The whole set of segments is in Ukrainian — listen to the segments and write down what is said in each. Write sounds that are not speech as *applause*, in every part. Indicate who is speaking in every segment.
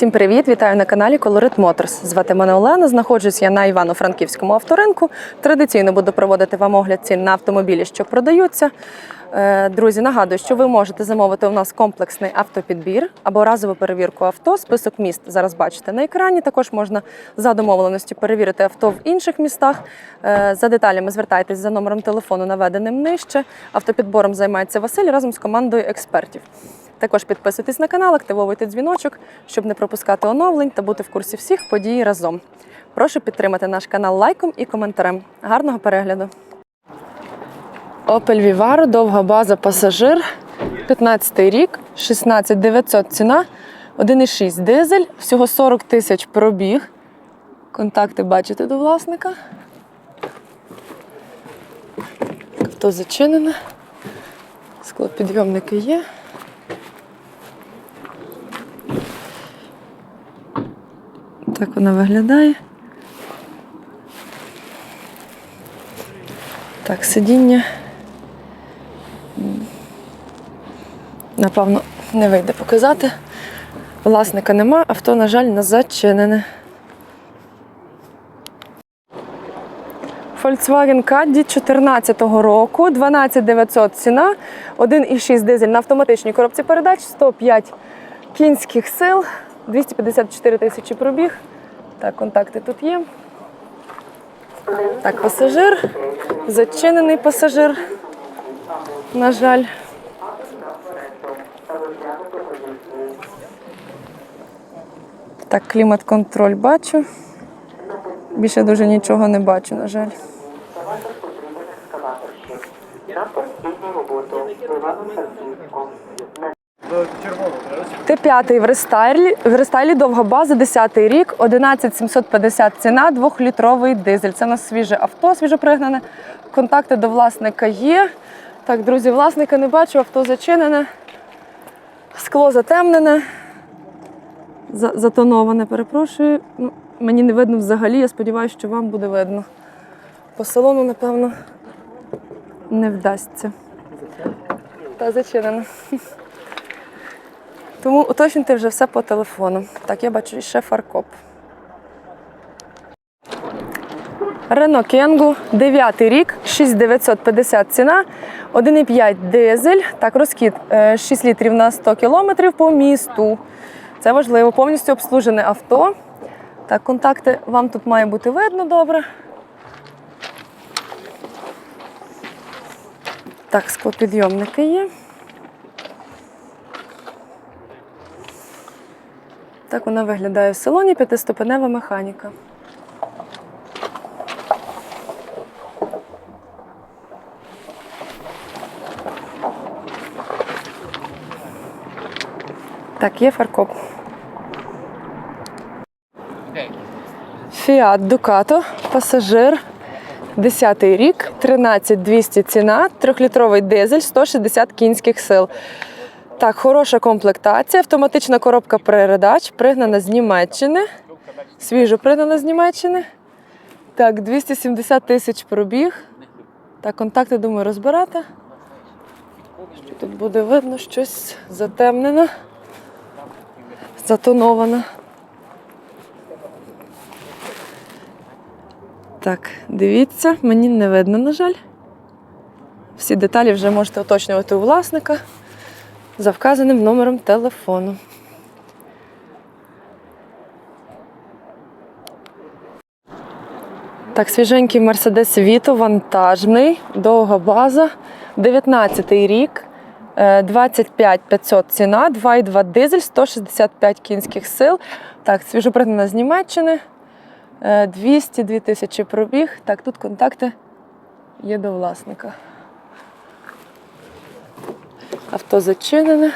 Speaker 1: Всім привіт! Вітаю на каналі Colorit Motors. Звати мене Олена. Знаходжусь я на Івано-Франківському авторинку. Традиційно буду проводити вам огляд цін на автомобілі, що продаються. Е, Друзі, нагадую, що ви можете замовити у нас комплексний автопідбір або разову перевірку авто. Список міст зараз бачите на екрані. Також можна за домовленості перевірити авто в інших містах. Е, За деталями звертайтесь за номером телефону, наведеним нижче. Автопідбором займається Василь разом з командою експертів. Також підписуйтесь на канал, активовуйте дзвіночок, щоб не пропускати оновлень та бути в курсі всіх подій разом. Прошу підтримати наш канал лайком і коментарем. Гарного перегляду! Opel Vivaro, довга база пасажир, 15 рік, 16900 ціна, 1,6 дизель, всього 40 тисяч пробіг. Контакти бачите до власника. Авто зачинене. Склопідйомники є. Так вона виглядає. Так, сидіння. Напевно, не вийде показати. Власника нема, авто, на жаль, не зачинене. Volkswagen Caddy 2014 року, 12900 ціна, 1,6 дизель на автоматичній коробці передач, 105 кінських сил, 254 тисячі пробіг. Так, контакти тут є. Так, пасажир, зачинений пасажир, на жаль. Так, клімат-контроль бачу. Більше дуже нічого не бачу, на жаль. Т5 в рестайлі, в рестайлі довга база, 10 рік, 11750 ціна, 2-літровий дизель. Це у нас свіже авто, свіжопригнане. Контакти до власника є. Так, друзі, власника не бачу, авто зачинене, скло затемнене, За- затоноване, перепрошую. Ну, мені не видно взагалі, я сподіваюся, що вам буде видно. По салону, напевно, не вдасться. Та зачинено. *laughs* Тому уточнюйте вже все по телефону. Так, я бачу ще фаркоп. Рено Кенгу, 9 рік, 6950 ціна, 1,5 дизель. Так, розхід е, 6 літрів на 100 кілометрів по місту. Це важливо, повністю обслужене авто. Так, контакти вам тут має бути видно добре. Так, склопідйомники є. Так вона виглядає в салоні, п'ятиступенева механіка. Так, є фаркоп. Фіат Дукато, пасажир, 10 рік, 13200 ціна, 3-літровий дизель, 160 кінських сил. Так, хороша комплектація, автоматична коробка передач, пригнана з Німеччини. Свіжо пригнана з Німеччини. Так, 270 тисяч пробіг. Так, контакти, думаю, розбирати. Тут буде видно щось затемнене, затоноване. Так, дивіться, мені не видно, на жаль. Всі деталі вже можете уточнювати у власника за вказаним номером телефону. Так, свіженький Mercedes Vito, вантажний, довга база, 19 й рік, е, 25 500 ціна, 2,2 дизель, 165 кінських сил. Так, свіжопригнана з Німеччини, е, 202 тисячі пробіг. Так, тут контакти є до власника. Авто зачинене.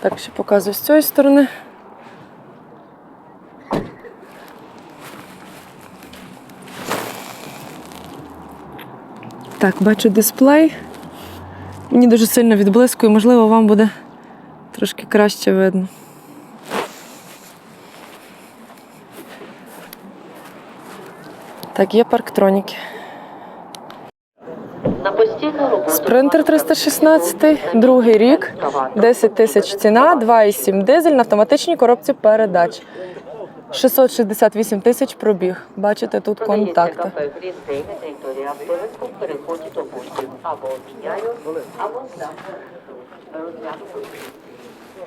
Speaker 1: Так, ще показую з цієї сторони. Так, бачу дисплей. Мені дуже сильно відблискує, можливо, вам буде трошки краще видно. Так, є парктроніки. Спринтер 316, другий рік, 10 тисяч ціна, 2,7 дизель на автоматичній коробці передач. 668 тисяч пробіг. Бачите, тут контакти.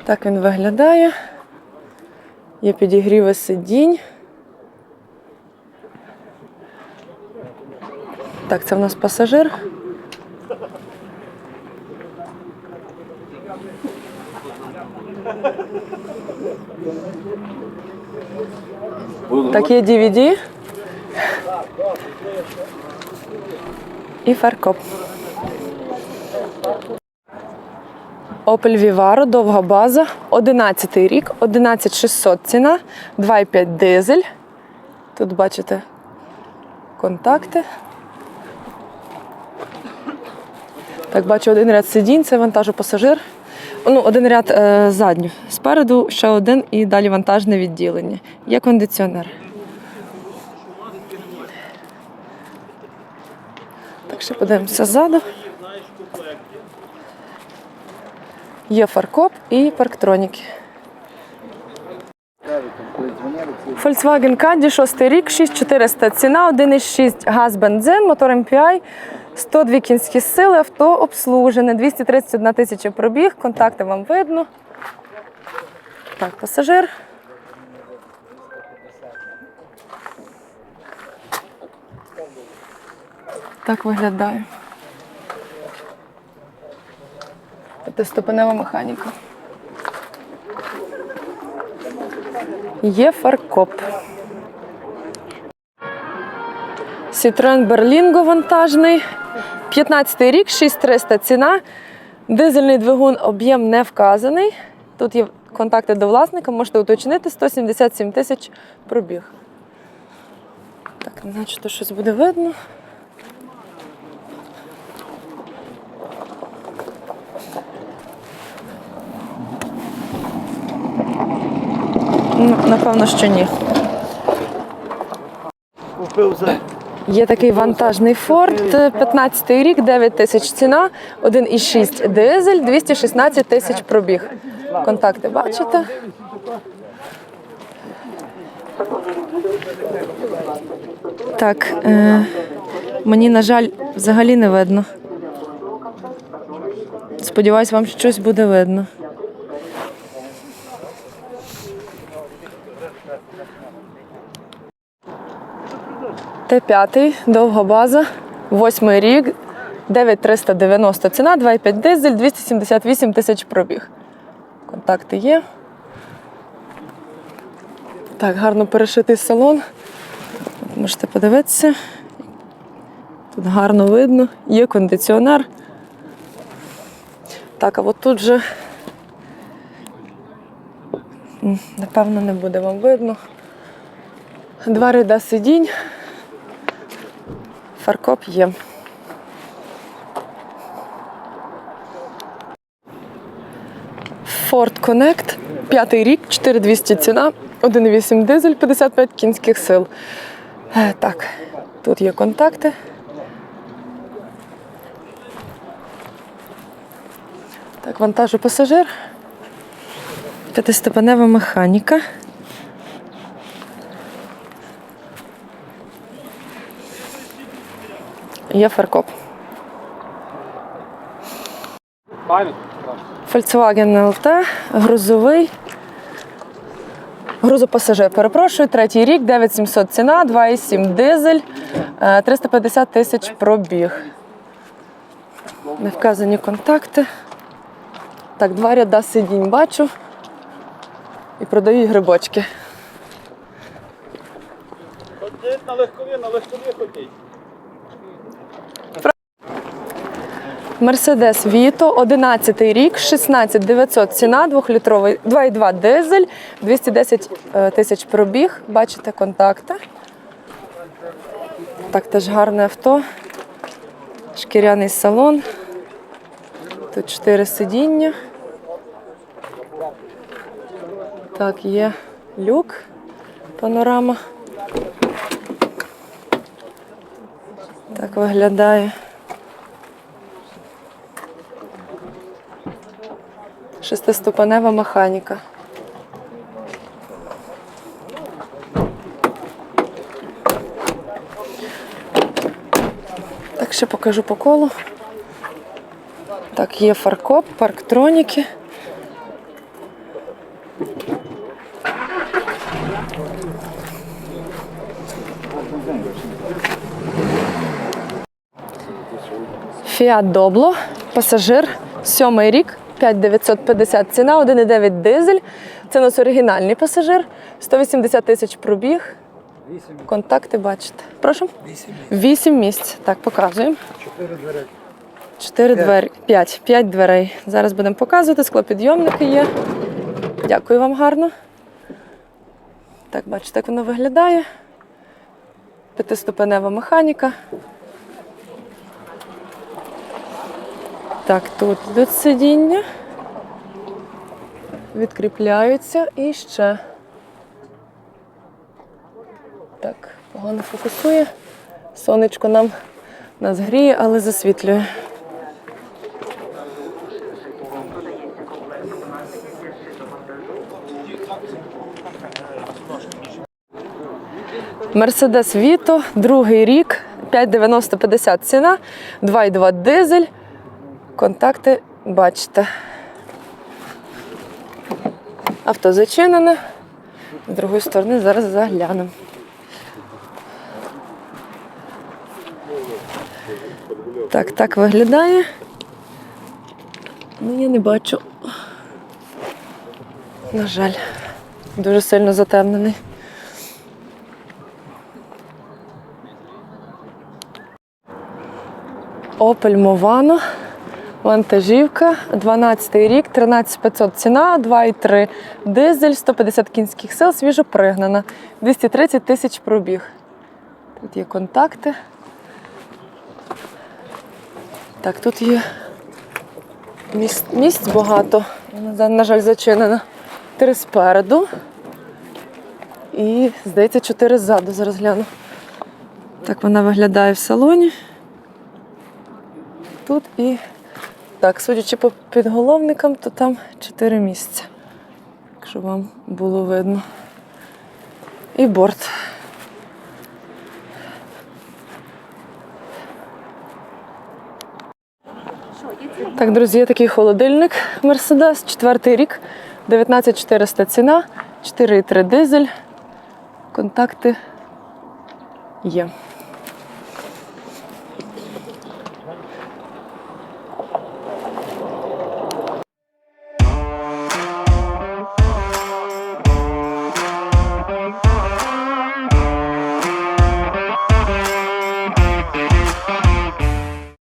Speaker 1: Так він виглядає. Є підігріви сидінь. Так, це в нас пасажир. Так, є DVD. І фаркоп. Opel Vivaro, довга база, 11 рік, 11600 ціна, 2,5 дизель. Тут бачите контакти. Так, бачу один ряд сидінь, це вантажопасажир. Ну, один ряд е, задню. Спереду ще один і далі вантажне відділення. Є кондиціонер. Так, ще подивимося ззаду. Є фаркоп і парктроніки. Volkswagen Caddy, 6 рік, 6400 ціна, 1,6 газ бензин, мотор MPI, 102 кінські сили, авто обслужене, 231 тисяча пробіг, контакти вам видно. Так, пасажир. Так виглядає. П'ятиступенева механіка. Є фаркоп. Citroen Berlingo вантажний. 15 рік, 6300 ціна. Дизельний двигун, об'єм не вказаний. Тут є контакти до власника, можете уточнити 177 тисяч пробіг. Так, наче щось буде видно. Ну, Напевно, що ні.
Speaker 2: Купив за
Speaker 1: Є такий вантажний Ford, 15 рік, 9 тисяч ціна, 1,6 дизель, 216 тисяч пробіг. Контакти бачите? Так, е, мені, на жаль, взагалі не видно. Сподіваюсь, вам щось буде видно. Т5, довга база, восьмий рік, 9390 ціна, 2,5 дизель, 278 тисяч пробіг. Контакти є. Так, гарно перешитий салон. Можете подивитися. Тут гарно видно, є кондиціонер. Так, а от тут же, напевно, не буде вам видно. Два ряда сидінь. Фаркоп є. Ford Connect, п'ятий рік, 4200 ціна, 1,8 дизель, 55 кінських сил. Е, Так, тут є контакти. Так, вантажу пасажир. П'ятиступенева механіка. Є фаркоп. Volkswagen LT, грузовий. Грузопасажир, перепрошую, третій рік, 9700 ціна, 2,7 дизель, е, 350 тисяч пробіг. Не вказані контакти. Так, два ряда сидінь бачу. І продають грибочки.
Speaker 2: ходіть на легкові, на легкові ходіть.
Speaker 1: Мерседес Віто, 11 рік, 16 900 ціна, 2-літровий, 2,2 дизель, 210 е, тисяч пробіг. Бачите контакти. Так, теж гарне авто. Шкіряний салон. Тут 4 сидіння. Так, є люк, панорама. Так виглядає. Шестиступенева механіка. Так, ще покажу по колу. Так, є фаркоп, парктроніки. Фіат Добло, пасажир, сьомий рік, 5950 ціна, 1,9 дизель. Це у нас оригінальний пасажир, 180 тисяч пробіг. Контакти бачите. Прошу? Вісім місць. Так, показуємо.
Speaker 2: Чотири двері.
Speaker 1: Чотири двері. П'ять. П'ять дверей. Зараз будемо показувати. Склопідйомники є. Дякую вам гарно. Так, бачите, як воно виглядає. П'ятиступенева механіка. Так, тут йдуть сидіння. Відкріпляються і ще. Так, погано фокусує. Сонечко нам нас гріє, але засвітлює. Мерседес Віто, другий рік, 5,90-50 ціна, 2,2 дизель. Контакти бачите. Авто зачинене. З другої сторони зараз заглянемо. Так, так виглядає. Ну, я не бачу. На жаль, дуже сильно затемнений. Opel Movano, вантажівка, 12 рік, 13500 ціна, 2,3 дизель, 150 кінських сил, свіжо пригнана, 230 тисяч пробіг. Тут є контакти. Так, тут є місць, місць багато. На жаль, зачинена. Три спереду. І, здається, чотири ззаду. Зараз гляну. Так вона виглядає в салоні. Тут і так, судячи по підголовникам, то там чотири місця. Якщо вам було видно. І борт. Так, друзі, є такий холодильник Mercedes, четвертий рік, 19400 ціна, 4,3 дизель. Контакти є.